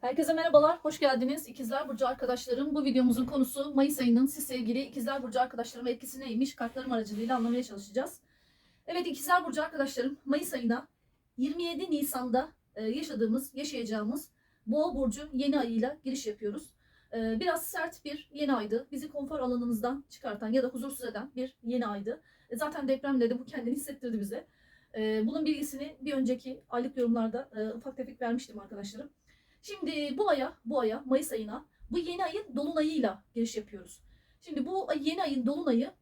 Herkese merhabalar, hoş geldiniz. İkizler Burcu arkadaşlarım. Bu videomuzun konusu Mayıs ayının siz sevgili İkizler Burcu arkadaşlarıma etkisi neymiş? Kartlarım aracılığıyla anlamaya çalışacağız. Evet İkizler Burcu arkadaşlarım, Mayıs ayına 27 Nisan'da e, yaşadığımız, yaşayacağımız Boğa Burcu yeni ayıyla giriş yapıyoruz. E, Biraz sert bir yeni aydı. Bizi konfor alanımızdan çıkartan ya da huzursuz eden bir yeni aydı. E, Zaten depremde de bu kendini hissettirdi bize. Bunun bilgisini bir önceki aylık yorumlarda ufak tefek vermiştim arkadaşlarım. Şimdi bu aya, bu aya, Mayıs ayına, bu yeni ayın dolunayıyla giriş yapıyoruz. Şimdi bu yeni ayın dolunayı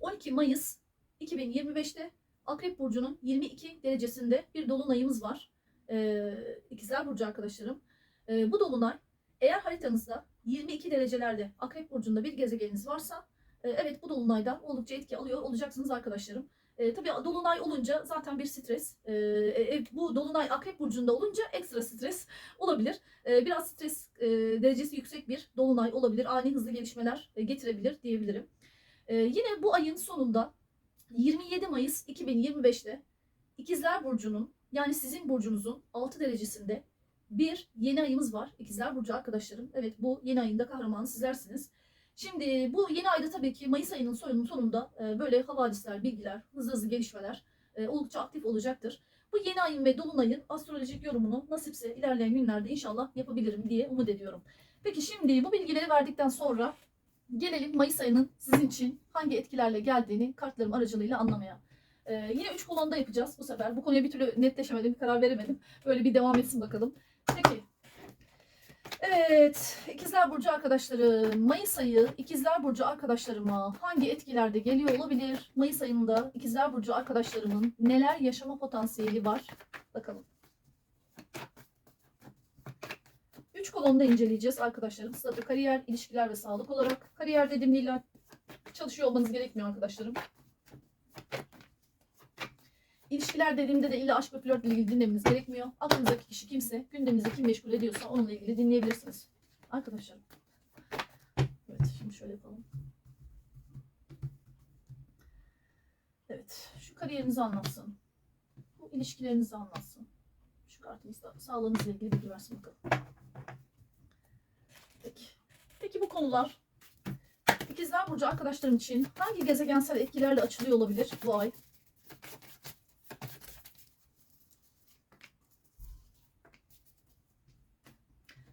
12 Mayıs 2025'te Akrep Burcu'nun 22 derecesinde bir dolunayımız var. Ee, İkizler Burcu arkadaşlarım. Ee, bu dolunay eğer haritanızda 22 derecelerde Akrep Burcu'nda bir gezegeniniz varsa e, evet bu dolunaydan oldukça etki alıyor olacaksınız arkadaşlarım. E, tabii dolunay olunca zaten bir stres. E, e, bu dolunay Akrep Burcu'nda olunca ekstra stres olabilir. E, biraz stres e, derecesi yüksek bir dolunay olabilir. Ani hızlı gelişmeler e, getirebilir diyebilirim. E, yine bu ayın sonunda 27 Mayıs 2025'te İkizler Burcu'nun yani sizin burcunuzun 6 derecesinde bir yeni ayımız var. İkizler Burcu arkadaşlarım. Evet bu yeni ayında kahramanı sizlersiniz. Şimdi bu yeni ayda tabii ki Mayıs ayının sonunun sonunda e, böyle havadisler, bilgiler, hızlı hızlı gelişmeler e, oldukça aktif olacaktır. Bu yeni ayın ve dolunayın astrolojik yorumunu nasipse ilerleyen günlerde inşallah yapabilirim diye umut ediyorum. Peki şimdi bu bilgileri verdikten sonra gelelim Mayıs ayının sizin için hangi etkilerle geldiğini kartlarım aracılığıyla anlamaya. Ee, yine 3 kolonda yapacağız bu sefer. Bu konuya bir türlü netleşemedim, karar veremedim. Böyle bir devam etsin bakalım. Evet, İkizler Burcu arkadaşları, Mayıs ayı İkizler Burcu arkadaşlarıma hangi etkilerde geliyor olabilir? Mayıs ayında İkizler Burcu arkadaşlarımın neler yaşama potansiyeli var? Bakalım. Üç kolonda inceleyeceğiz arkadaşlarım. Statü, kariyer, ilişkiler ve sağlık olarak. Kariyer dediğimde illa çalışıyor olmanız gerekmiyor arkadaşlarım. İlişkiler dediğimde de illa aşk ve flörtle ilgili dinlemeniz gerekmiyor. Aklınızdaki kişi kimse, gündeminizde kim meşgul ediyorsa onunla ilgili dinleyebilirsiniz. Arkadaşlarım. Evet, şimdi şöyle yapalım. Evet, şu kariyerinizi anlatsın. Bu ilişkilerinizi anlatsın. Şu kartımızda sağlığınızla ilgili bilgi versin bakalım. Peki. Peki bu konular İkizler Burcu arkadaşlarım için hangi gezegensel etkilerle açılıyor olabilir bu ay?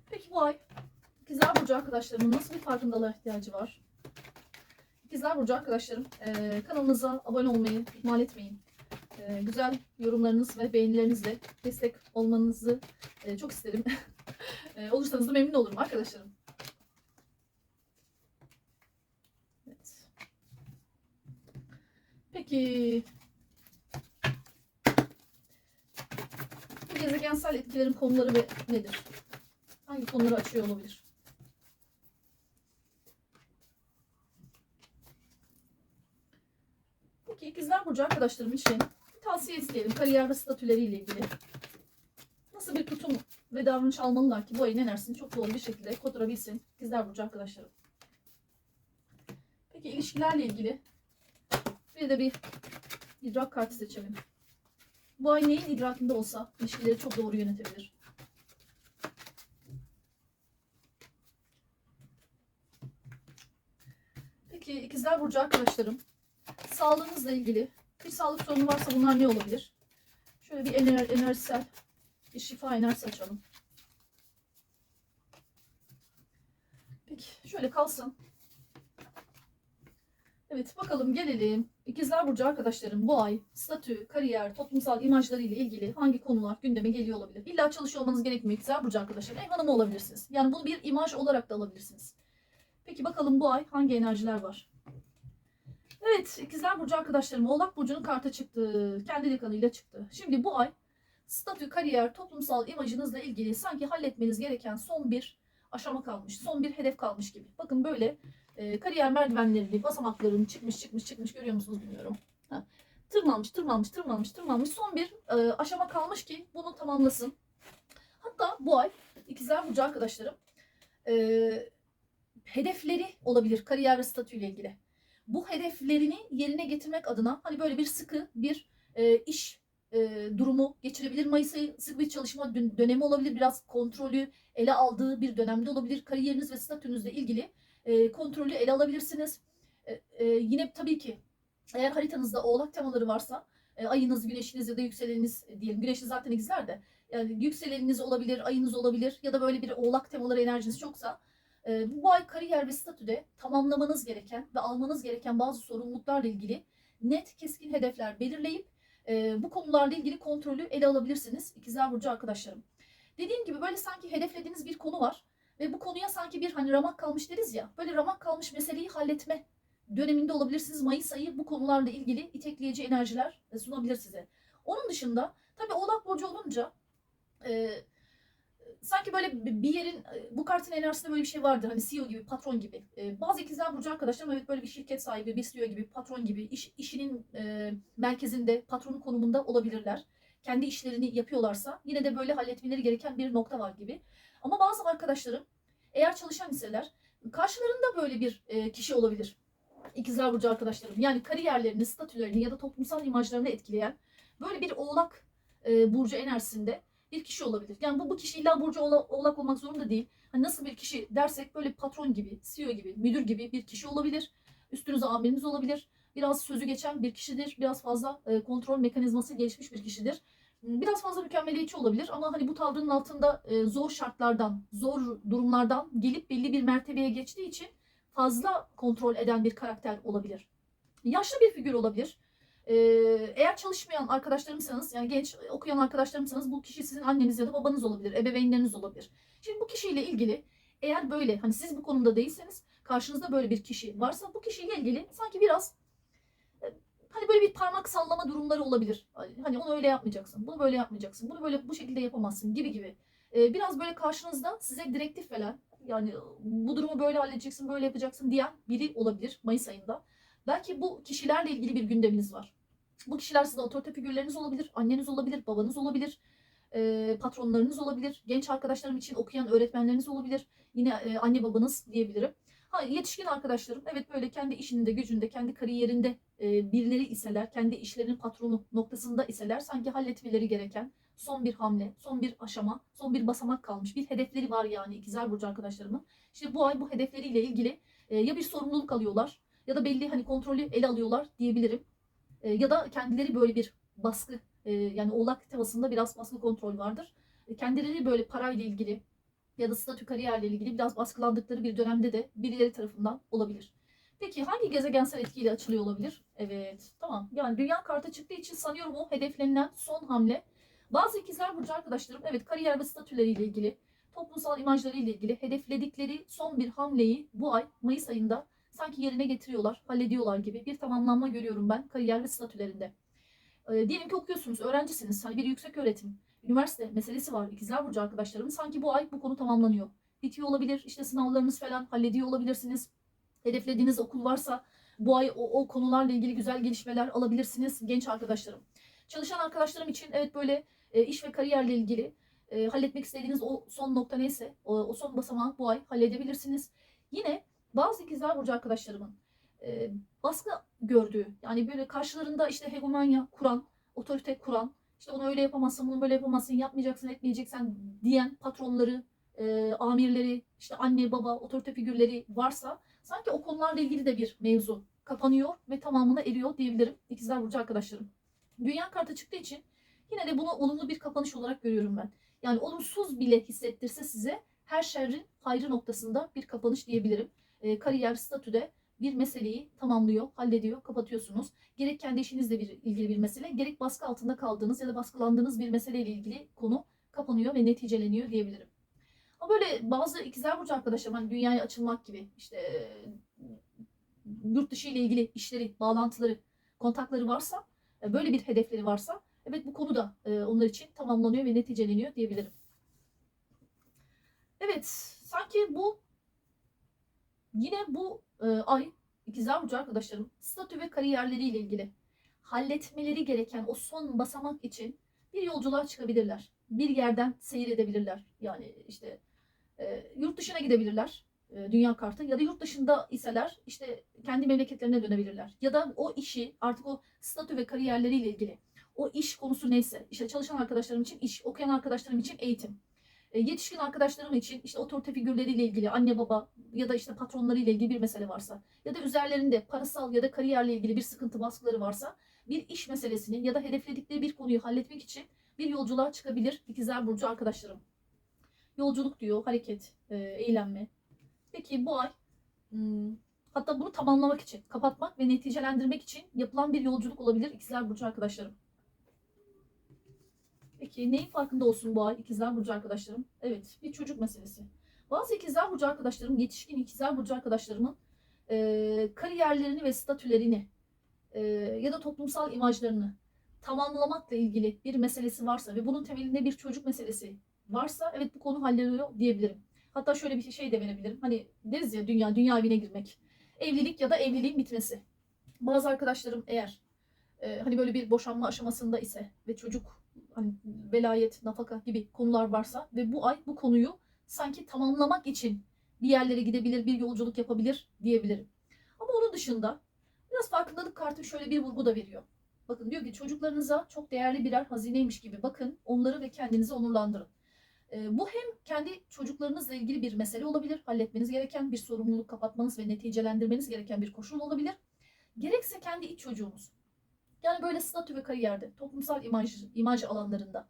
Peki bu ay İkizler Burcu arkadaşlarımın nasıl bir farkındalığa ihtiyacı var? İkizler Burcu arkadaşlarım eee, kanalımıza abone olmayı ihmal etmeyin. Eee, güzel yorumlarınız ve beğenilerinizle destek olmanızı eee, çok isterim. Eee, olursanız da memnun olurum arkadaşlarım. Evet. Peki gezegensel etkilerin konuları ve nedir? Hangi konuları açıyor olabilir? Peki burcu arkadaşlarım için bir tavsiye isteyelim kariyer ve statüleriyle ilgili. Nasıl bir tutum ve davranış almalılar ki bu ayın enerjisini çok doğru bir şekilde koturabilsin ikizler burcu arkadaşlarım. Peki ilişkilerle ilgili bir de bir idrak kartı seçelim. Bu ay neyin idrakinde olsa ilişkileri çok doğru yönetebilir. Peki ikizler burcu arkadaşlarım sağlığınızla ilgili bir sağlık sorunu varsa bunlar ne olabilir? Şöyle bir ener enerjisel bir şifa enerjisi açalım. Peki şöyle kalsın. Evet bakalım gelelim. İkizler Burcu arkadaşlarım bu ay statü, kariyer, toplumsal imajlarıyla ilgili hangi konular gündeme geliyor olabilir? İlla çalışıyor olmanız gerekmiyor İkizler Burcu arkadaşlarım. Ev hanımı olabilirsiniz. Yani bunu bir imaj olarak da alabilirsiniz. Peki bakalım bu ay hangi enerjiler var? Evet İkizler Burcu arkadaşlarım Oğlak Burcu'nun kartı çıktı. Kendi dekanıyla çıktı. Şimdi bu ay statü, kariyer, toplumsal imajınızla ilgili sanki halletmeniz gereken son bir aşama kalmış. Son bir hedef kalmış gibi. Bakın böyle e, kariyer merdivenlerini, basamaklarını çıkmış çıkmış çıkmış görüyor musunuz bilmiyorum. Ha. Tırmanmış, tırmanmış, tırmanmış, tırmanmış. Son bir e, aşama kalmış ki bunu tamamlasın. Hatta bu ay ikizler burcu arkadaşlarım e, hedefleri olabilir kariyer ve statüyle ilgili. Bu hedeflerini yerine getirmek adına hani böyle bir sıkı bir e, iş e, durumu geçirebilir. Mayıs ayı sık bir çalışma dön- dönemi olabilir. Biraz kontrolü ele aldığı bir dönemde olabilir. Kariyeriniz ve statünüzle ilgili e, kontrolü ele alabilirsiniz. E, e, yine tabii ki eğer haritanızda oğlak temaları varsa e, ayınız, güneşiniz ya da yükseleniniz diyelim. Güneşiniz zaten ikizler de. Yani yükseleniniz olabilir, ayınız olabilir ya da böyle bir oğlak temaları enerjiniz çoksa e, bu ay kariyer ve statüde tamamlamanız gereken ve almanız gereken bazı sorumluluklarla ilgili net, keskin hedefler belirleyip e, bu konularla ilgili kontrolü ele alabilirsiniz İkizler Burcu arkadaşlarım. Dediğim gibi böyle sanki hedeflediğiniz bir konu var ve bu konuya sanki bir hani ramak kalmış deriz ya böyle ramak kalmış meseleyi halletme döneminde olabilirsiniz. Mayıs ayı bu konularla ilgili itekleyici enerjiler e, sunabilir size. Onun dışında tabii Oğlak Burcu olunca e, sanki böyle bi- bir yerin e, bu kartın enerjisinde böyle bir şey vardır. Hani CEO gibi, patron gibi. E, bazı ikizler burcu arkadaşlarım evet böyle bir şirket sahibi, bir CEO gibi, patron gibi iş, işinin e, merkezinde, patronu konumunda olabilirler. Kendi işlerini yapıyorlarsa yine de böyle halletmeleri gereken bir nokta var gibi. Ama bazı arkadaşlarım eğer çalışan iseler karşılarında böyle bir e, kişi olabilir. İkizler burcu arkadaşlarım. Yani kariyerlerini, statülerini ya da toplumsal imajlarını etkileyen böyle bir oğlak e, burcu enerjisinde bir kişi olabilir. Yani bu, bu kişi illa burcu oğla- oğlak olmak zorunda değil. Hani nasıl bir kişi dersek böyle patron gibi, CEO gibi, müdür gibi bir kişi olabilir. Üstünüze amiriniz olabilir. Biraz sözü geçen bir kişidir. Biraz fazla e, kontrol mekanizması gelişmiş bir kişidir. Biraz fazla mükemmeliyetçi olabilir ama hani bu tavrının altında e, zor şartlardan, zor durumlardan gelip belli bir mertebeye geçtiği için fazla kontrol eden bir karakter olabilir. Yaşlı bir figür olabilir. Ee, eğer çalışmayan arkadaşlarımsanız yani genç okuyan arkadaşlarımsanız bu kişi sizin anneniz ya da babanız olabilir, ebeveynleriniz olabilir. Şimdi bu kişiyle ilgili eğer böyle hani siz bu konumda değilseniz karşınızda böyle bir kişi varsa bu kişiyle ilgili sanki biraz e, hani böyle bir parmak sallama durumları olabilir. Hani onu öyle yapmayacaksın, bunu böyle yapmayacaksın, bunu böyle bu şekilde yapamazsın gibi gibi. Ee, biraz böyle karşınızda size direktif veren yani bu durumu böyle halledeceksin, böyle yapacaksın diyen biri olabilir Mayıs ayında. Belki bu kişilerle ilgili bir gündeminiz var. Bu kişiler sizin otorite figürleriniz olabilir, anneniz olabilir, babanız olabilir, e, patronlarınız olabilir, genç arkadaşlarım için okuyan öğretmenleriniz olabilir, yine e, anne babanız diyebilirim. Ha, yetişkin arkadaşlarım evet böyle kendi işinde, gücünde, kendi kariyerinde e, birileri iseler, kendi işlerinin patronu noktasında iseler sanki halletmeleri gereken son bir hamle, son bir aşama, son bir basamak kalmış. Bir hedefleri var yani ikizler burcu arkadaşlarımın. İşte bu ay bu hedefleriyle ilgili e, ya bir sorumluluk alıyorlar ya da belli hani kontrolü ele alıyorlar diyebilirim. E, ya da kendileri böyle bir baskı e, yani oğlak tevasında biraz baskı kontrol vardır. E, kendileri böyle parayla ilgili ya da statü kariyerle ilgili biraz baskılandıkları bir dönemde de birileri tarafından olabilir. Peki hangi gezegensel etkiyle açılıyor olabilir? Evet tamam yani dünya kartı çıktığı için sanıyorum o hedeflenilen son hamle. Bazı ikizler burcu arkadaşlarım evet kariyer ve statüleriyle ilgili toplumsal imajlarıyla ilgili hedefledikleri son bir hamleyi bu ay Mayıs ayında sanki yerine getiriyorlar, hallediyorlar gibi bir tamamlanma görüyorum ben kariyer ve statülerinde. Ee, diyelim ki okuyorsunuz, öğrencisiniz, hani bir yüksek öğretim, üniversite meselesi var ikizler burcu arkadaşlarım. Sanki bu ay bu konu tamamlanıyor. Bitiyor olabilir, işte sınavlarınız falan hallediyor olabilirsiniz. Hedeflediğiniz okul varsa bu ay o, o konularla ilgili güzel gelişmeler alabilirsiniz genç arkadaşlarım. Çalışan arkadaşlarım için evet böyle e, iş ve kariyerle ilgili e, halletmek istediğiniz o son nokta neyse o, o son basamağı bu ay halledebilirsiniz. Yine bazı ikizler burcu arkadaşlarımın e, baskı gördüğü yani böyle karşılarında işte hegemonya kuran, otorite kuran, işte onu öyle yapamazsın, bunu böyle yapamazsın, yapmayacaksın, etmeyeceksen diyen patronları, e, amirleri, işte anne, baba, otorite figürleri varsa sanki o konularla ilgili de bir mevzu kapanıyor ve tamamına eriyor diyebilirim ikizler burcu arkadaşlarım. Dünya kartı çıktığı için yine de bunu olumlu bir kapanış olarak görüyorum ben. Yani olumsuz bile hissettirse size her şerrin hayrı noktasında bir kapanış diyebilirim. E, kariyer, statüde bir meseleyi tamamlıyor, hallediyor, kapatıyorsunuz. Gerek kendi işinizle bir, ilgili bir mesele, gerek baskı altında kaldığınız ya da baskılandığınız bir meseleyle ilgili konu kapanıyor ve neticeleniyor diyebilirim. Ama böyle bazı ikizler burcu arkadaşlarım hani dünyaya açılmak gibi işte e, yurt dışı ile ilgili işleri, bağlantıları, kontakları varsa, e, böyle bir hedefleri varsa evet bu konu da e, onlar için tamamlanıyor ve neticeleniyor diyebilirim. Evet, sanki bu yine bu e, ay ikizler burcu arkadaşlarım statü ve kariyerleriyle ilgili halletmeleri gereken o son basamak için bir yolculuğa çıkabilirler. Bir yerden seyredebilirler. Yani işte e, yurt dışına gidebilirler e, dünya kartı ya da yurt dışında iseler işte kendi memleketlerine dönebilirler. Ya da o işi artık o statü ve kariyerleriyle ilgili o iş konusu neyse, işte çalışan arkadaşlarım için iş, okuyan arkadaşlarım için eğitim. E, yetişkin arkadaşlarım için işte otorite figürleriyle ilgili anne baba ya da işte patronlarıyla ilgili bir mesele varsa ya da üzerlerinde parasal ya da kariyerle ilgili bir sıkıntı baskıları varsa bir iş meselesini ya da hedefledikleri bir konuyu halletmek için bir yolculuğa çıkabilir ikizler burcu arkadaşlarım. Yolculuk diyor, hareket, e, eğlenme. Peki bu ay hmm, hatta bunu tamamlamak için, kapatmak ve neticelendirmek için yapılan bir yolculuk olabilir ikizler burcu arkadaşlarım. Peki neyin farkında olsun bu ay ikizler burcu arkadaşlarım? Evet, bir çocuk meselesi. Bazı ikizler burcu arkadaşlarım, yetişkin ikizler burcu arkadaşlarımın e, kariyerlerini ve statülerini e, ya da toplumsal imajlarını tamamlamakla ilgili bir meselesi varsa ve bunun temelinde bir çocuk meselesi varsa evet bu konu hallediyor diyebilirim. Hatta şöyle bir şey de verebilirim. Hani deriz ya dünya, dünya evine girmek. Evlilik ya da evliliğin bitmesi. Bazı arkadaşlarım eğer e, hani böyle bir boşanma aşamasında ise ve çocuk hani velayet, nafaka gibi konular varsa ve bu ay bu konuyu sanki tamamlamak için bir yerlere gidebilir, bir yolculuk yapabilir diyebilirim. Ama onun dışında biraz farkındalık kartı şöyle bir vurgu da veriyor. Bakın diyor ki çocuklarınıza çok değerli birer hazineymiş gibi bakın, onları ve kendinizi onurlandırın. Ee, bu hem kendi çocuklarınızla ilgili bir mesele olabilir, halletmeniz gereken bir sorumluluk kapatmanız ve neticelendirmeniz gereken bir koşul olabilir. Gerekse kendi iç çocuğunuz. Yani böyle statü ve kariyerde, toplumsal imaj, imaj alanlarında.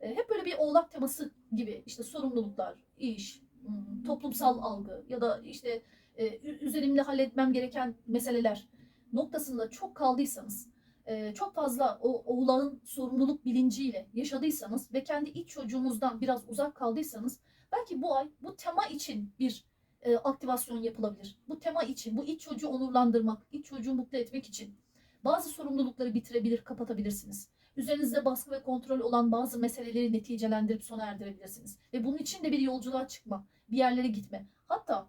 Ee, hep böyle bir oğlak teması gibi işte sorumluluklar, iş, hmm, toplumsal algı ya da işte e, ü- üzerimde halletmem gereken meseleler noktasında çok kaldıysanız, e, çok fazla o oğlağın sorumluluk bilinciyle yaşadıysanız ve kendi iç çocuğunuzdan biraz uzak kaldıysanız belki bu ay bu tema için bir e, aktivasyon yapılabilir. Bu tema için, bu iç çocuğu onurlandırmak, iç çocuğu mutlu etmek için bazı sorumlulukları bitirebilir, kapatabilirsiniz. Üzerinizde baskı ve kontrol olan bazı meseleleri neticelendirip sona erdirebilirsiniz. Ve bunun için de bir yolculuğa çıkma, bir yerlere gitme. Hatta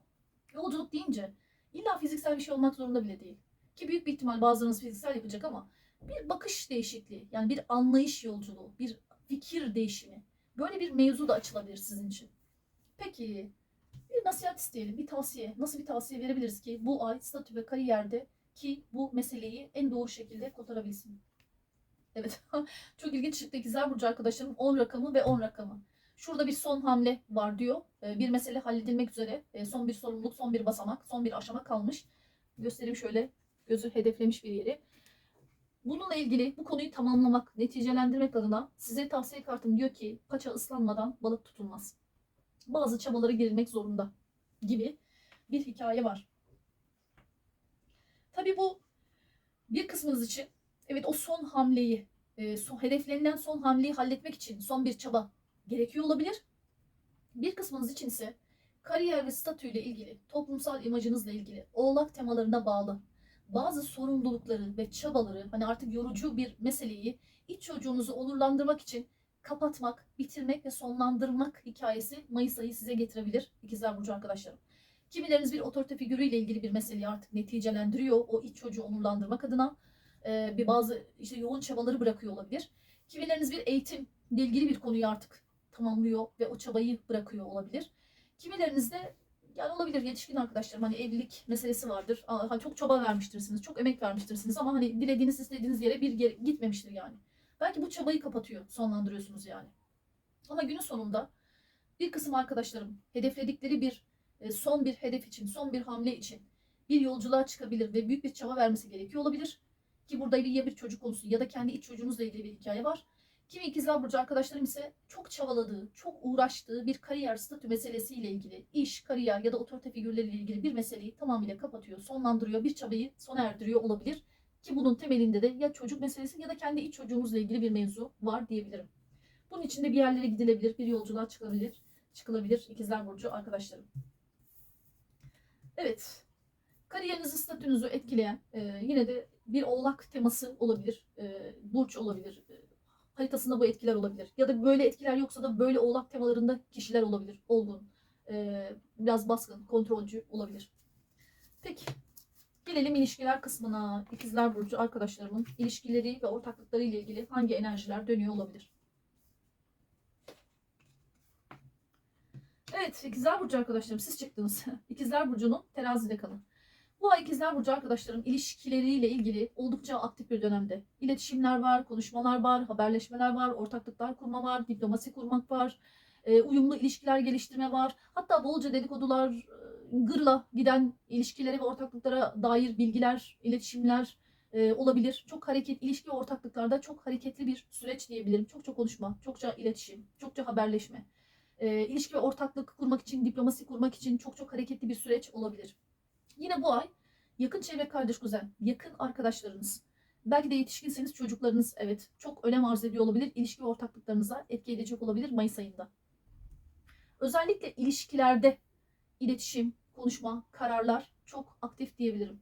yolculuk deyince illa fiziksel bir şey olmak zorunda bile değil. Ki büyük bir ihtimal bazılarınız fiziksel yapacak ama bir bakış değişikliği, yani bir anlayış yolculuğu, bir fikir değişimi. Böyle bir mevzu da açılabilir sizin için. Peki bir nasihat isteyelim, bir tavsiye. Nasıl bir tavsiye verebiliriz ki bu ay statü ve kariyerde ki bu meseleyi en doğru şekilde kotarabilsin? Evet. Çok ilginç çıktı ikizler burcu arkadaşlarım 10 rakamı ve 10 rakamı. Şurada bir son hamle var diyor. Ee, Bir mesele halledilmek üzere. Ee, Son bir sorumluluk, son bir basamak, son bir aşama kalmış. Göstereyim şöyle gözü hedeflemiş bir yeri. Bununla ilgili bu konuyu tamamlamak, neticelendirmek adına size tavsiye kartım diyor ki paça ıslanmadan balık tutulmaz. Bazı çabalara girilmek zorunda gibi bir hikaye var. Tabii bu bir kısmınız için evet o son hamleyi, e, son, hedeflenilen son hamleyi halletmek için son bir çaba gerekiyor olabilir. Bir kısmınız için ise kariyer ve statüyle ilgili, toplumsal imajınızla ilgili, oğlak temalarına bağlı bazı sorumlulukları ve çabaları hani artık yorucu bir meseleyi iç çocuğunuzu onurlandırmak için kapatmak, bitirmek ve sonlandırmak hikayesi Mayıs ayı size getirebilir ikizler burcu arkadaşlarım. Kimileriniz bir otorite figürüyle ilgili bir meseleyi artık neticelendiriyor o iç çocuğu onurlandırmak adına e, bir bazı işte yoğun çabaları bırakıyor olabilir. Kimileriniz bir eğitimle ilgili bir konuyu artık tamamlıyor ve o çabayı bırakıyor olabilir. Kimileriniz de yani olabilir yetişkin arkadaşlarım hani evlilik meselesi vardır. Aa, ha, çok çaba vermiştirsiniz, çok emek vermiştirsiniz ama hani dilediğiniz istediğiniz yere bir yere gitmemiştir yani. Belki bu çabayı kapatıyor, sonlandırıyorsunuz yani. Ama günün sonunda bir kısım arkadaşlarım hedefledikleri bir son bir hedef için, son bir hamle için bir yolculuğa çıkabilir ve büyük bir çaba vermesi gerekiyor olabilir. Ki burada ya bir çocuk konusu ya da kendi iç çocuğunuzla ilgili bir hikaye var. Kimi ikizler burcu arkadaşlarım ise çok çabaladığı, çok uğraştığı bir kariyer statü meselesiyle ilgili, iş, kariyer ya da otorite figürleriyle ilgili bir meseleyi tamamıyla kapatıyor, sonlandırıyor, bir çabayı sona erdiriyor olabilir. Ki bunun temelinde de ya çocuk meselesi ya da kendi iç çocuğunuzla ilgili bir mevzu var diyebilirim. Bunun için de bir yerlere gidilebilir, bir yolculuğa çıkılabilir, çıkılabilir ikizler burcu arkadaşlarım. Evet, kariyerinizi, statünüzü etkileyen e, yine de bir oğlak teması olabilir, e, burç olabilir, e, haritasında bu etkiler olabilir. Ya da böyle etkiler yoksa da böyle oğlak temalarında kişiler olabilir. Olgun, e, biraz baskın, kontrolcü olabilir. Peki. Gelelim ilişkiler kısmına. İkizler Burcu arkadaşlarımın ilişkileri ve ortaklıkları ile ilgili hangi enerjiler dönüyor olabilir? Evet, İkizler Burcu arkadaşlarım siz çıktınız. İkizler Burcu'nun terazi dekanı. Bu ay ikizler burcu arkadaşlarım ilişkileriyle ilgili oldukça aktif bir dönemde. İletişimler var, konuşmalar var, haberleşmeler var, ortaklıklar kurma var, diplomasi kurmak var, e, uyumlu ilişkiler geliştirme var. Hatta bolca dedikodular, e, gırla giden ilişkilere ve ortaklıklara dair bilgiler, iletişimler e, olabilir. Çok hareket, ilişki ortaklıklarda çok hareketli bir süreç diyebilirim. Çokça konuşma, çokça iletişim, çokça haberleşme. E, ilişki ve ortaklık kurmak için, diplomasi kurmak için çok çok hareketli bir süreç olabilir. Yine bu ay yakın çevre kardeş kuzen, yakın arkadaşlarınız, belki de yetişkinseniz çocuklarınız evet çok önem arz ediyor olabilir. İlişki ve ortaklıklarınıza etki edecek olabilir Mayıs ayında. Özellikle ilişkilerde iletişim, konuşma, kararlar çok aktif diyebilirim.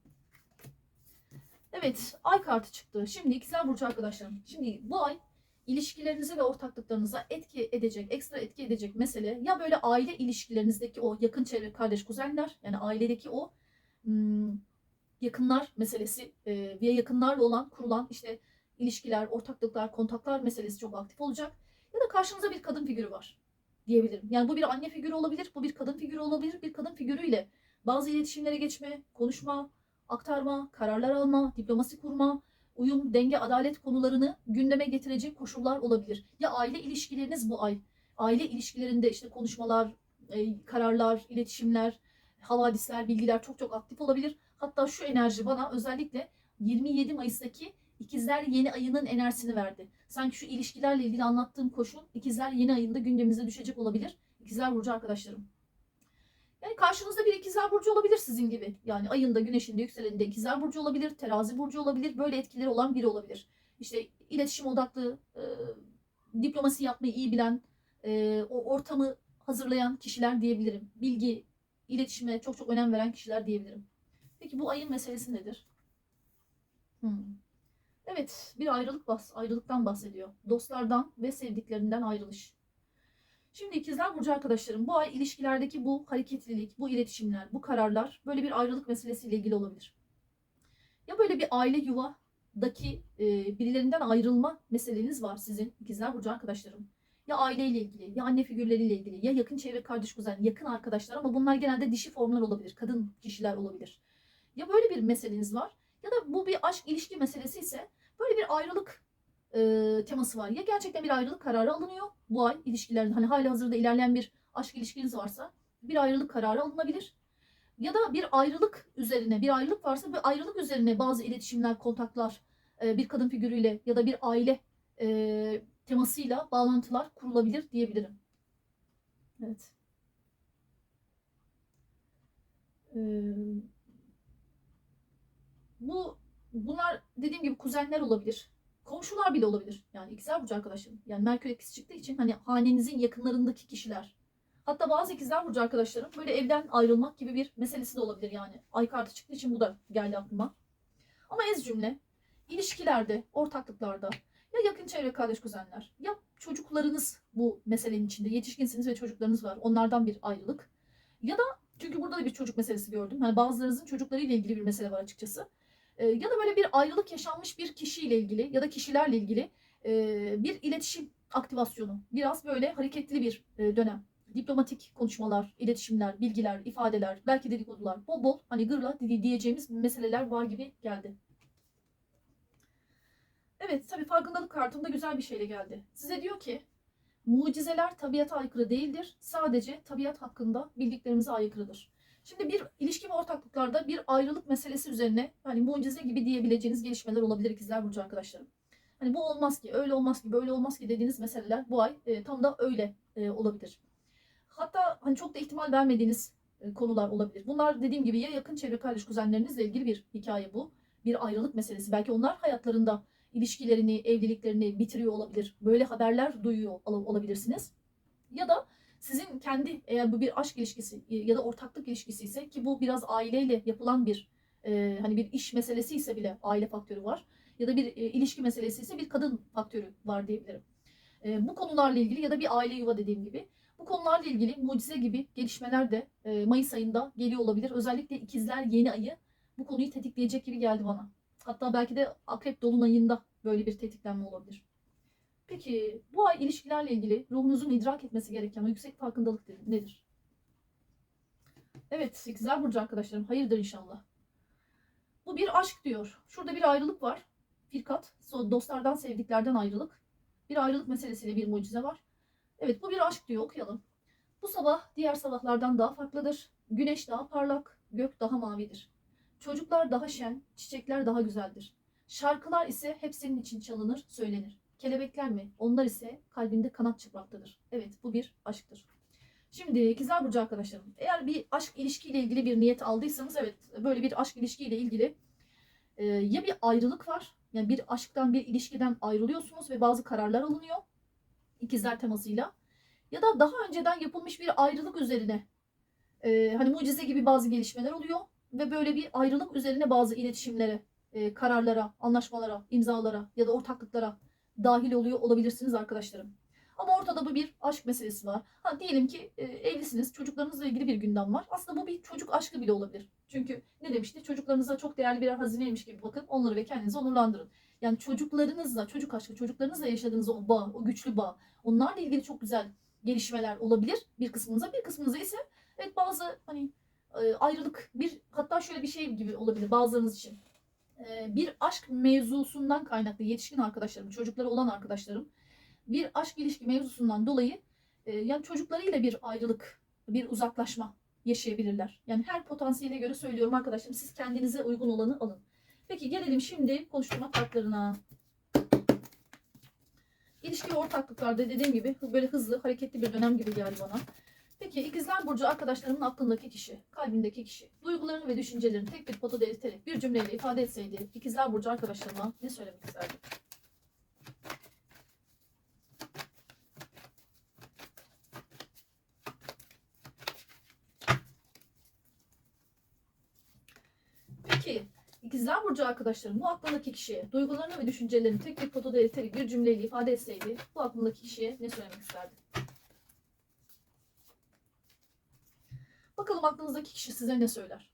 Evet, ay kartı çıktı. Şimdi ikizler burcu arkadaşlarım. Şimdi bu ay ilişkilerinize ve ortaklıklarınıza etki edecek, ekstra etki edecek mesele ya böyle aile ilişkilerinizdeki o yakın çevre kardeş kuzenler yani ailedeki o hmm, yakınlar meselesi e, ve yakınlarla olan kurulan işte ilişkiler, ortaklıklar, kontaklar meselesi çok aktif olacak. Ya da karşınıza bir kadın figürü var diyebilirim. Yani bu bir anne figürü olabilir, bu bir kadın figürü olabilir. Bir kadın figürüyle bazı iletişimlere geçme, konuşma, aktarma, kararlar alma, diplomasi kurma, uyum, denge, adalet konularını gündeme getirecek koşullar olabilir. Ya aile ilişkileriniz bu ay. Aile ilişkilerinde işte konuşmalar, e, kararlar, iletişimler, havadisler, bilgiler çok çok aktif olabilir. Hatta şu enerji bana özellikle 27 Mayıs'taki İkizler yeni ayının enerjisini verdi. Sanki şu ilişkilerle ilgili anlattığım koşul İkizler yeni ayında gündemimize düşecek olabilir. İkizler Burcu arkadaşlarım. Yani karşınızda bir ikizler burcu olabilir sizin gibi. Yani ayında, güneşinde, yükseleninde ikizler burcu olabilir, terazi burcu olabilir. Böyle etkileri olan biri olabilir. İşte iletişim odaklı, e, diplomasi yapmayı iyi bilen, e, o ortamı hazırlayan kişiler diyebilirim. Bilgi, iletişime çok çok önem veren kişiler diyebilirim. Peki bu ayın meselesi nedir? Hmm. Evet, bir ayrılık bahs ayrılıktan bahsediyor. Dostlardan ve sevdiklerinden ayrılış. Şimdi ikizler burcu arkadaşlarım bu ay ilişkilerdeki bu hareketlilik, bu iletişimler, bu kararlar böyle bir ayrılık meselesiyle ilgili olabilir. Ya böyle bir aile yuvadaki e, birilerinden ayrılma meseleniz var sizin ikizler burcu arkadaşlarım. Ya aileyle ilgili, ya anne figürleriyle ilgili, ya yakın çevre kardeş kuzen, yakın arkadaşlar ama bunlar genelde dişi formlar olabilir, kadın kişiler olabilir. Ya böyle bir meseleniz var ya da bu bir aşk ilişki meselesi ise böyle bir ayrılık e, teması var. Ya gerçekten bir ayrılık kararı alınıyor bu ay ilişkilerde. Hani hali hazırda ilerleyen bir aşk ilişkiniz varsa bir ayrılık kararı alınabilir. Ya da bir ayrılık üzerine, bir ayrılık varsa bir ayrılık üzerine bazı iletişimler, kontaklar e, bir kadın figürüyle ya da bir aile e, temasıyla bağlantılar kurulabilir diyebilirim. Evet. Ee, bu bunlar dediğim gibi kuzenler olabilir. Komşular bile olabilir. Yani ikizler burcu arkadaşlarım. Yani Merkür etkisi çıktığı için hani hanenizin yakınlarındaki kişiler. Hatta bazı ikizler burcu arkadaşlarım böyle evden ayrılmak gibi bir meselesi de olabilir yani. Ay kartı çıktığı için bu da geldi aklıma. Ama ez cümle ilişkilerde, ortaklıklarda ya yakın çevre kardeş kuzenler ya çocuklarınız bu meselenin içinde yetişkinsiniz ve çocuklarınız var. Onlardan bir ayrılık. Ya da çünkü burada da bir çocuk meselesi gördüm. Hani bazılarınızın çocuklarıyla ilgili bir mesele var açıkçası. Ee, ya da böyle bir ayrılık yaşanmış bir kişiyle ilgili ya da kişilerle ilgili e, bir iletişim aktivasyonu. Biraz böyle hareketli bir e, dönem. Diplomatik konuşmalar, iletişimler, bilgiler, ifadeler, belki dedikodular, bol bol hani gırla diyeceğimiz meseleler var gibi geldi. Evet tabii farkındalık kartımda güzel bir şeyle geldi. Size diyor ki mucizeler tabiata aykırı değildir. Sadece tabiat hakkında bildiklerimize aykırıdır. Şimdi bir ilişki ve ortaklıklarda bir ayrılık meselesi üzerine hani mucize gibi diyebileceğiniz gelişmeler olabilir ikizler burcu arkadaşlarım. Hani bu olmaz ki, öyle olmaz ki, böyle olmaz ki dediğiniz meseleler bu ay e, tam da öyle e, olabilir. Hatta hani çok da ihtimal vermediğiniz e, konular olabilir. Bunlar dediğim gibi ya yakın çevre kardeş kuzenlerinizle ilgili bir hikaye bu. Bir ayrılık meselesi. Belki onlar hayatlarında ilişkilerini, evliliklerini bitiriyor olabilir. Böyle haberler duyuyor ol- olabilirsiniz. Ya da sizin kendi eğer bu bir aşk ilişkisi e, ya da ortaklık ilişkisi ise ki bu biraz aileyle yapılan bir e, hani bir iş meselesi ise bile aile faktörü var ya da bir e, ilişki meselesi ise bir kadın faktörü var diyebilirim. E, bu konularla ilgili ya da bir aile yuva dediğim gibi bu konularla ilgili mucize gibi gelişmeler de e, Mayıs ayında geliyor olabilir. Özellikle ikizler yeni ayı bu konuyu tetikleyecek gibi geldi bana. Hatta belki de akrep dolunayında böyle bir tetiklenme olabilir. Peki bu ay ilişkilerle ilgili ruhunuzun idrak etmesi gereken o yüksek farkındalık nedir? Evet, ikizler burcu arkadaşlarım hayırdır inşallah. Bu bir aşk diyor. Şurada bir ayrılık var. Firkat. Dostlardan, sevdiklerden ayrılık. Bir ayrılık meselesiyle bir mucize var. Evet bu bir aşk diyor. Okuyalım. Bu sabah diğer sabahlardan daha farklıdır. Güneş daha parlak, gök daha mavidir. Çocuklar daha şen, çiçekler daha güzeldir. Şarkılar ise hep senin için çalınır, söylenir. Kelebekler mi? Onlar ise kalbinde kanat çırpmaktadır. Evet bu bir aşktır. Şimdi ikizler burcu arkadaşlarım. Eğer bir aşk ilişkiyle ilgili bir niyet aldıysanız evet böyle bir aşk ilişkiyle ilgili e, ya bir ayrılık var. Yani bir aşktan bir ilişkiden ayrılıyorsunuz ve bazı kararlar alınıyor. İkizler temasıyla. Ya da daha önceden yapılmış bir ayrılık üzerine e, hani mucize gibi bazı gelişmeler oluyor ve böyle bir ayrılık üzerine bazı iletişimlere, e, kararlara, anlaşmalara, imzalara ya da ortaklıklara dahil oluyor olabilirsiniz arkadaşlarım. Ama ortada bu bir aşk meselesi var. Ha diyelim ki e, evlisiniz, çocuklarınızla ilgili bir gündem var. Aslında bu bir çocuk aşkı bile olabilir. Çünkü ne demişti? Çocuklarınıza çok değerli birer hazineymiş gibi bakın. Onları ve kendinizi onurlandırın. Yani çocuklarınızla, çocuk aşkı, çocuklarınızla yaşadığınız o bağ, o güçlü bağ, onlarla ilgili çok güzel gelişmeler olabilir bir kısmınıza. Bir kısmınıza ise evet bazı hani e, ayrılık, bir hatta şöyle bir şey gibi olabilir bazılarınız için. E, bir aşk mevzusundan kaynaklı yetişkin arkadaşlarım, çocukları olan arkadaşlarım bir aşk ilişki mevzusundan dolayı e, yani çocuklarıyla bir ayrılık, bir uzaklaşma yaşayabilirler. Yani her potansiyele göre söylüyorum arkadaşlarım siz kendinize uygun olanı alın. Peki gelelim şimdi konuşturma farklarına. İlişki ortaklıklarda dediğim gibi böyle hızlı, hareketli bir dönem gibi geldi bana. Peki ikizler burcu arkadaşlarımın aklındaki kişi, kalbindeki kişi, duygularını ve düşüncelerini tek bir potada eriterek bir cümleyle ifade etseydi ikizler burcu arkadaşlarıma ne söylemek isterdi? Peki ikizler burcu arkadaşlarım bu aklındaki kişiye duygularını ve düşüncelerini tek bir potada eriterek bir cümleyle ifade etseydi bu aklındaki kişiye ne söylemek isterdi? Bakalım aklınızdaki kişi size ne söyler?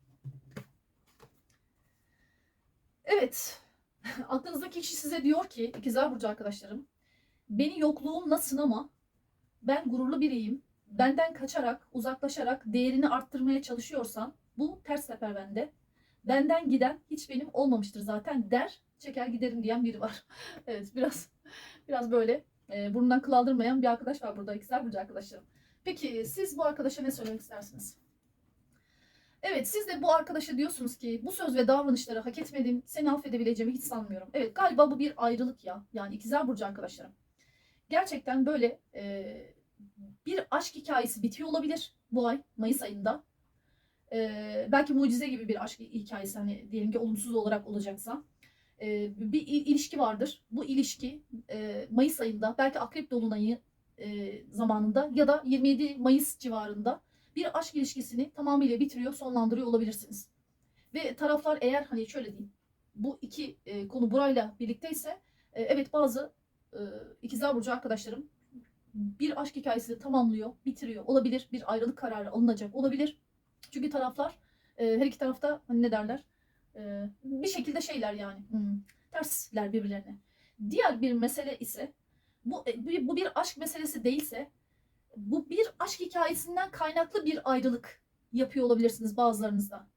Evet. Aklınızdaki kişi size diyor ki ikizler burcu arkadaşlarım beni yokluğumla sınama. Ben gururlu biriyim. Benden kaçarak, uzaklaşarak değerini arttırmaya çalışıyorsan bu ters teper bende. Benden giden hiç benim olmamıştır zaten der. Çeker giderim diyen biri var. evet biraz biraz böyle e, burnundan kıl aldırmayan bir arkadaş var burada. İkizler burcu arkadaşlarım. Peki siz bu arkadaşa ne söylemek istersiniz? Evet siz de bu arkadaşa diyorsunuz ki bu söz ve davranışları hak etmedim. Seni affedebileceğimi hiç sanmıyorum. Evet galiba bu bir ayrılık ya. Yani ikizler burcu arkadaşlarım. Gerçekten böyle e, bir aşk hikayesi bitiyor olabilir bu ay Mayıs ayında. E, belki mucize gibi bir aşk hikayesi hani diyelim ki olumsuz olarak olacaksa. E, bir il- ilişki vardır. Bu ilişki e, Mayıs ayında belki Akrep Dolunay'ı e, zamanında ya da 27 Mayıs civarında bir aşk ilişkisini tamamıyla bitiriyor, sonlandırıyor olabilirsiniz. Ve taraflar eğer hani şöyle diyeyim, bu iki e, konu burayla birlikteyse e, evet bazı e, ikizler burcu arkadaşlarım bir aşk hikayesini tamamlıyor, bitiriyor. Olabilir bir ayrılık kararı alınacak olabilir. Çünkü taraflar e, her iki tarafta hani ne derler e, bir şekilde şeyler yani hmm, tersler birbirlerine. Diğer bir mesele ise bu, e, bu- bu bir aşk meselesi değilse bu bir aşk hikayesinden kaynaklı bir ayrılık yapıyor olabilirsiniz bazılarınızda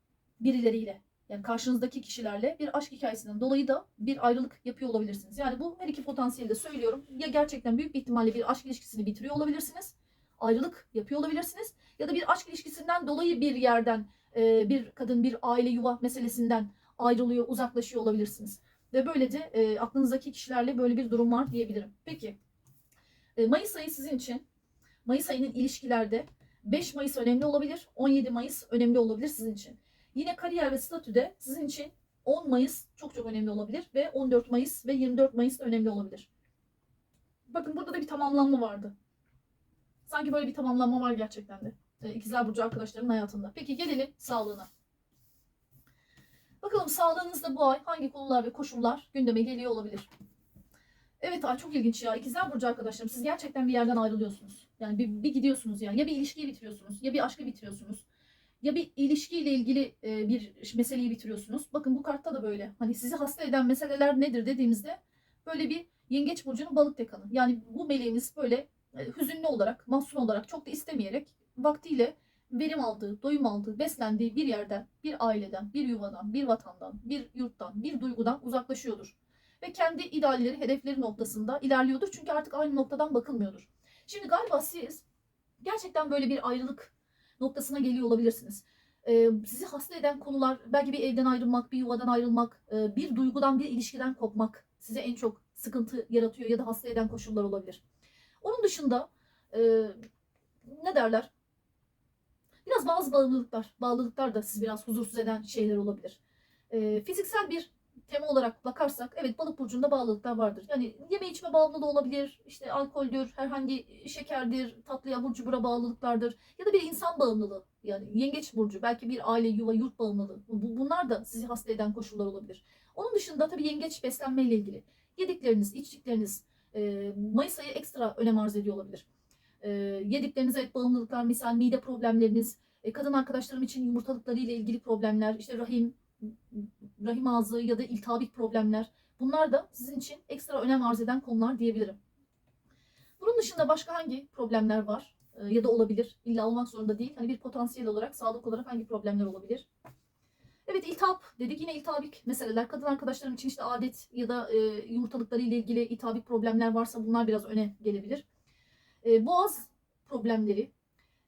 birileriyle. Yani karşınızdaki kişilerle bir aşk hikayesinden dolayı da bir ayrılık yapıyor olabilirsiniz. Yani bu her iki potansiyeli de söylüyorum. Ya gerçekten büyük bir ihtimalle bir aşk ilişkisini bitiriyor olabilirsiniz. Ayrılık yapıyor olabilirsiniz. Ya da bir aşk ilişkisinden dolayı bir yerden e, bir kadın bir aile yuva meselesinden ayrılıyor, uzaklaşıyor olabilirsiniz. Ve böylece e, aklınızdaki kişilerle böyle bir durum var diyebilirim. Peki e, Mayıs ayı sizin için Mayıs ayının ilişkilerde 5 Mayıs önemli olabilir, 17 Mayıs önemli olabilir sizin için. Yine kariyer ve statüde sizin için 10 Mayıs çok çok önemli olabilir ve 14 Mayıs ve 24 Mayıs önemli olabilir. Bakın burada da bir tamamlanma vardı. Sanki böyle bir tamamlanma var gerçekten de. E, İkizler Burcu arkadaşlarının hayatında. Peki gelelim sağlığına. Bakalım sağlığınızda bu ay hangi konular ve koşullar gündeme geliyor olabilir? Evet ay çok ilginç ya. İkizler Burcu arkadaşlarım siz gerçekten bir yerden ayrılıyorsunuz. Yani bir, bir gidiyorsunuz yani. Ya bir ilişkiyi bitiriyorsunuz ya bir aşkı bitiriyorsunuz. Ya bir ilişkiyle ilgili e, bir meseleyi bitiriyorsunuz. Bakın bu kartta da böyle. Hani sizi hasta eden meseleler nedir dediğimizde böyle bir yengeç burcunun balık dekanı. Yani bu meleğimiz böyle e, hüzünlü olarak, mahzun olarak çok da istemeyerek vaktiyle verim aldığı, doyum aldığı, beslendiği bir yerden, bir aileden, bir yuvadan, bir vatandan, bir yurttan, bir duygudan uzaklaşıyordur. Ve kendi idealleri, hedefleri noktasında ilerliyordur. Çünkü artık aynı noktadan bakılmıyordur. Şimdi galiba siz gerçekten böyle bir ayrılık noktasına geliyor olabilirsiniz. Ee, sizi hasta eden konular belki bir evden ayrılmak, bir yuvadan ayrılmak, e, bir duygudan, bir ilişkiden kopmak size en çok sıkıntı yaratıyor ya da hasta eden koşullar olabilir. Onun dışında e, ne derler? Biraz bazı bağlılıklar, bağlılıklar da sizi biraz huzursuz eden şeyler olabilir. E, fiziksel bir tema olarak bakarsak evet balık burcunda bağlılıklar vardır. Yani yeme içme bağımlılığı olabilir, işte alkoldür, herhangi şekerdir, tatlı abur cubura bağlılıklardır ya da bir insan bağımlılığı yani yengeç burcu belki bir aile, yuva, yurt bağımlılığı. Bu- Bunlar da sizi hasta eden koşullar olabilir. Onun dışında tabii yengeç beslenmeyle ilgili yedikleriniz, içtikleriniz e, Mayıs ayı ekstra önem arz ediyor olabilir. E, yediklerinize evet bağımlılıklar, misal mide problemleriniz, e, kadın arkadaşlarım için yumurtalıkları ile ilgili problemler, işte rahim, rahim ağzı ya da iltihabik problemler. Bunlar da sizin için ekstra önem arz eden konular diyebilirim. Bunun dışında başka hangi problemler var e, ya da olabilir? İlla olmak zorunda değil. Hani bir potansiyel olarak, sağlık olarak hangi problemler olabilir? Evet iltihap dedik. Yine iltihabik meseleler. Kadın arkadaşlarım için işte adet ya da e, yumurtalıkları ile ilgili iltihabik problemler varsa bunlar biraz öne gelebilir. E, boğaz problemleri,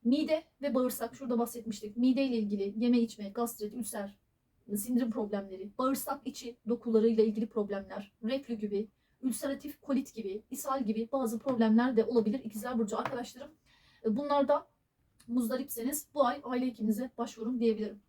mide ve bağırsak. Şurada bahsetmiştik. Mide ile ilgili yeme içme, gastrit, ülser, sindirim problemleri, bağırsak içi dokuları ile ilgili problemler, reflü gibi, ülseratif kolit gibi, ishal gibi bazı problemler de olabilir ikizler burcu arkadaşlarım. E, Bunlarda muzdaripseniz bu ay aile hekiminize başvurun diyebilirim.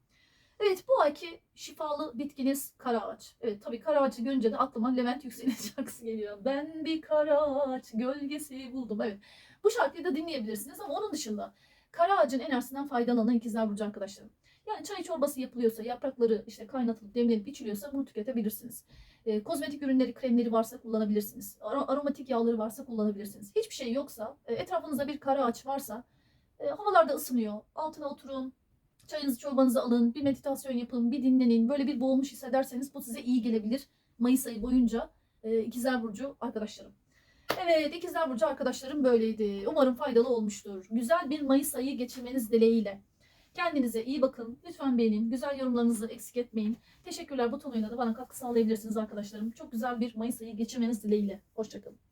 Evet bu ayki şifalı bitkiniz kara ağaç. Evet tabii kara ağacı görünce de aklıma Levent Yüksel'in şarkısı geliyor. Ben bir kara ağaç gölgesi buldum. Evet bu şarkıyı da dinleyebilirsiniz ama onun dışında kara ağacın enerjisinden faydalanan ikizler burcu arkadaşlarım. Yani çay çorbası yapılıyorsa, yaprakları işte kaynatılıp demlenip içiliyorsa bunu tüketebilirsiniz. E, kozmetik ürünleri, kremleri varsa kullanabilirsiniz. Ar- aromatik yağları varsa kullanabilirsiniz. Hiçbir şey yoksa, e, etrafınızda bir kara ağaç varsa, e, havalarda ısınıyor, altına oturun, çayınızı çorbanızı alın, bir meditasyon yapın, bir dinlenin. Böyle bir boğulmuş hissederseniz bu size iyi gelebilir. Mayıs ayı boyunca e, İkizler Burcu arkadaşlarım. Evet İkizler Burcu arkadaşlarım böyleydi. Umarım faydalı olmuştur. Güzel bir Mayıs ayı geçirmeniz dileğiyle. Kendinize iyi bakın. Lütfen beğenin. Güzel yorumlarınızı eksik etmeyin. Teşekkürler butonuyla da bana katkı sağlayabilirsiniz arkadaşlarım. Çok güzel bir Mayıs ayı geçirmeniz dileğiyle. Hoşçakalın.